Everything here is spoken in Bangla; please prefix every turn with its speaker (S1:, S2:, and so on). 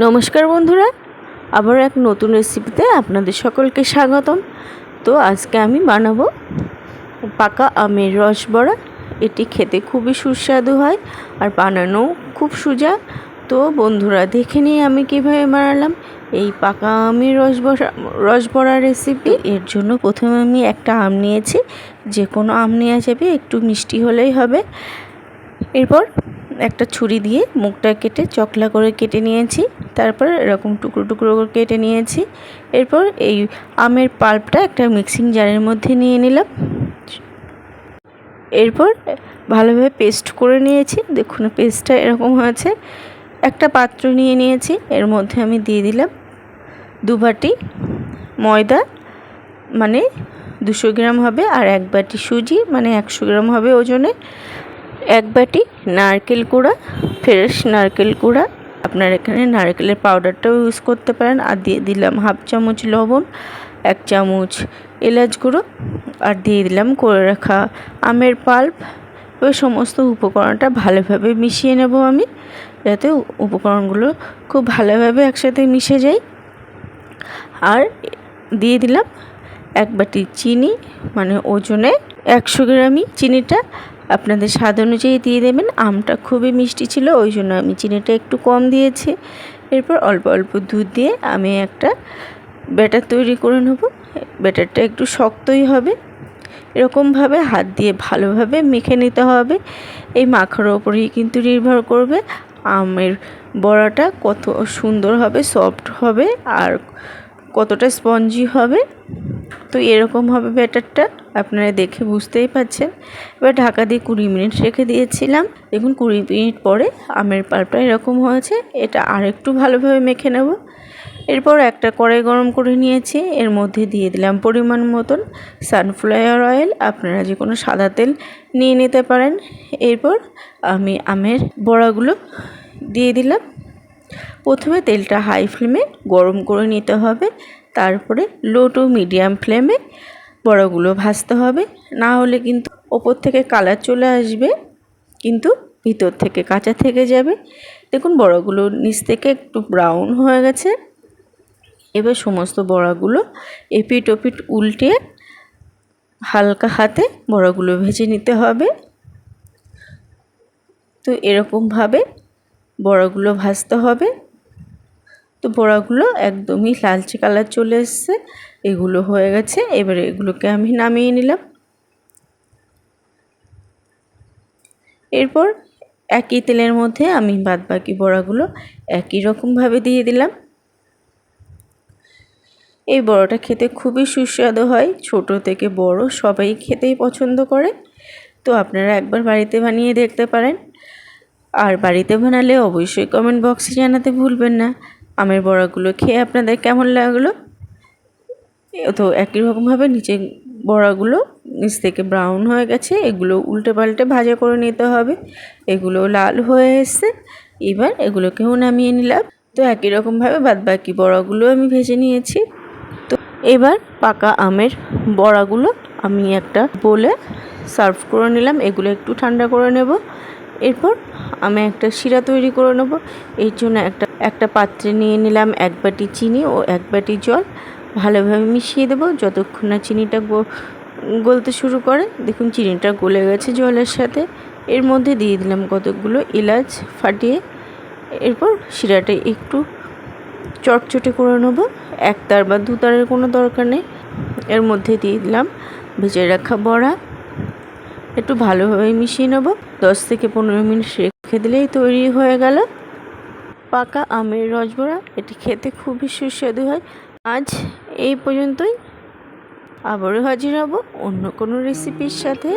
S1: নমস্কার বন্ধুরা আবার এক নতুন রেসিপিতে আপনাদের সকলকে স্বাগতম। তো আজকে আমি বানাবো পাকা আমের রস বড়া। এটি খেতে খুবই সুস্বাদু হয় আর বানানোও খুব সোজা। তো বন্ধুরা, দেখে নিয়ে আমি কীভাবে বানালাম এই পাকা আমের রস রস বড়া রেসিপি এর জন্য প্রথমে আমি একটা আম নিয়েছি। যে কোনো আম নেওয়া যাবে, একটু মিষ্টি হলেই হবে। এরপর একটা ছুরি দিয়ে মুখটা কেটে চকলা করে কেটে নিয়েছি। তারপর এরকম টুকরো টুকরো করে কেটে নিয়েছি। এরপর এই আমের পাল্পটা একটা মিক্সিং জারের মধ্যে নিয়ে নিলাম। এরপর ভালোভাবে পেস্ট করে নিয়েছি। দেখুন, পেস্টটা এরকম হয়েছে। একটা পাত্র নিয়ে নিয়েছি। এর মধ্যে আমি দিয়ে দিলাম দু বাটি ময়দা মানে দুশো গ্রাম হবে, আর এক বাটি সুজি মানে একশো গ্রাম হবে ওজনে। এক বাটি নারকেল কুড়া ফ্রেশ নারকেল কুড়া আপনার এখানে নারকেলের পাউডারটাও ইউজ করতে পারেন। আর দিয়ে দিলাম হাফ চামচ লবণ, এক চামচ এলাচ গুঁড়ো। আর দিয়ে দিলাম করে রাখা আমের পাল্প। ওই সমস্ত উপকরণটা ভালোভাবে মিশিয়ে নেব আমি, যাতে উপকরণগুলো খুব ভালোভাবে একসাথে মিশে যায়। আর দিয়ে দিলাম এক বাটি চিনি মানে ওজনে একশো গ্রামই চিনিটা। আপনাদের স্বাদ অনুযায়ী দিয়ে দেবেন। আমটা খুবই মিষ্টি ছিল, ওই জন্য আমি চিনিটা একটু কম দিয়েছি। এরপর অল্প অল্প দুধ দিয়ে আমি একটা ব্যাটার তৈরি করে নেব। ব্যাটারটা একটু শক্তই হবে। এরকমভাবে হাত দিয়ে ভালোভাবে মেখে নিতে হবে। এই মাখার ওপরেই কিন্তু নির্ভর করবে আমের বড়াটা কত সুন্দর হবে, সফট হবে আর কতটা স্পঞ্জি হবে। তো এরকম হবে ব্যাটারটা, আপনারা দেখে বুঝতেই পাচ্ছেন এবার ঢাকা দিয়ে কুড়ি মিনিট রেখে দিয়েছিলাম। দেখুন কুড়ি মিনিট পরে আমের পাল্পটা এরকম হয়েছে, এটা আর একটু ভালোভাবে মেখে নেব। এরপর একটা কড়াই গরম করে নিয়েছি, এর মধ্যে দিয়ে দিলাম পরিমাণ মতন সানফ্লাওয়ার অয়েল আপনারা যে কোনো সাদা তেল নিয়ে নিতে পারেন। এরপর আমি আমের বড়াগুলো দিয়ে দিলাম। প্রথমে তেলটা হাই ফ্লেমে গরম করে নিতে হবে। তারপরে লো টু মিডিয়াম ফ্লেমে বড়াগুলো ভাজতে হবে। না হলে কিন্তু ওপর থেকে কালার চলে আসবে, কিন্তু ভিতর থেকে কাঁচা থেকে যাবে। দেখুন, বড়াগুলো নিচ থেকে একটু ব্রাউন হয়ে গেছে। এবার সমস্ত বড়াগুলো এপিট ওপিট উল্টে হালকা হাতে বড়াগুলো ভেজে নিতে হবে। তো এরকমভাবে বড়াগুলো ভাজতে হবে। তো বড়াগুলো একদমই লালচে কালার চলে এসছে। এগুলো হয়ে গেছে। এবারে এগুলোকে আমি নামিয়ে নিলাম। এরপর একই তেলের মধ্যে আমি বাদ বাকি বড়াগুলো একই রকমভাবে দিয়ে দিলাম। এই বড়াটা খেতে খুবই সুস্বাদু হয়। ছোট থেকে বড় সবাই খেতেই পছন্দ করে। তো আপনারা একবার বাড়িতে বানিয়ে দেখতে পারেন। আর বাড়িতে বানালে অবশ্যই কমেন্ট বক্সে জানাতে ভুলবেন না। আমের বড়াগুলো খেয়ে আপনাদের কেমন লাগল? তো একই রকমভাবে নিচে বড়াগুলো নিচ থেকে ব্রাউন হয়ে গেছে, এগুলো উল্টে পাল্টে ভাজা করে নিতে হবে। এগুলো লাল হয়ে এসছে, এবার এগুলোকেও নামিয়ে নিলাম। তো একই রকমভাবে বাদ বাকি বড়াগুলো আমি ভেজে নিয়েছি। তো এবার পাকা আমের বড়াগুলো আমি একটা বলে সার্ভ করে নিলাম, এগুলো একটু ঠান্ডা করে নেব। এরপর আমি একটা শিরা তৈরি করে নেব। এর জন্য একটা একটা পাত্রে নিয়ে নিলাম এক বাটি চিনি ও এক বাটি জল। ভালোভাবে মিশিয়ে দেবো। যতক্ষণ না চিনিটা গলতে শুরু করে, দেখুন চিনিটা গলে গেছে জলের সাথে। এর মধ্যে দিয়ে দিলাম কতকগুলো এলাচ ফাটিয়ে। এরপর শিরাটা একটু চটচটে করে নেব। এক তার বা দু তারের কোনো দরকার নেই। এর মধ্যে দিয়ে দিলাম ভেজে রাখা বড়া। একটু ভালোভাবে মিশিয়ে নেব। দশ থেকে পনেরো মিনিট রেখে দিলেই তৈরি হয়ে গেল। পাকা আমের রসবড়া, এটি খেতে খুবই সুস্বাদু হয়। আজ এই পর্যন্তই। আবারও হাজির হব অন্য কোনো রেসিপির সাথে।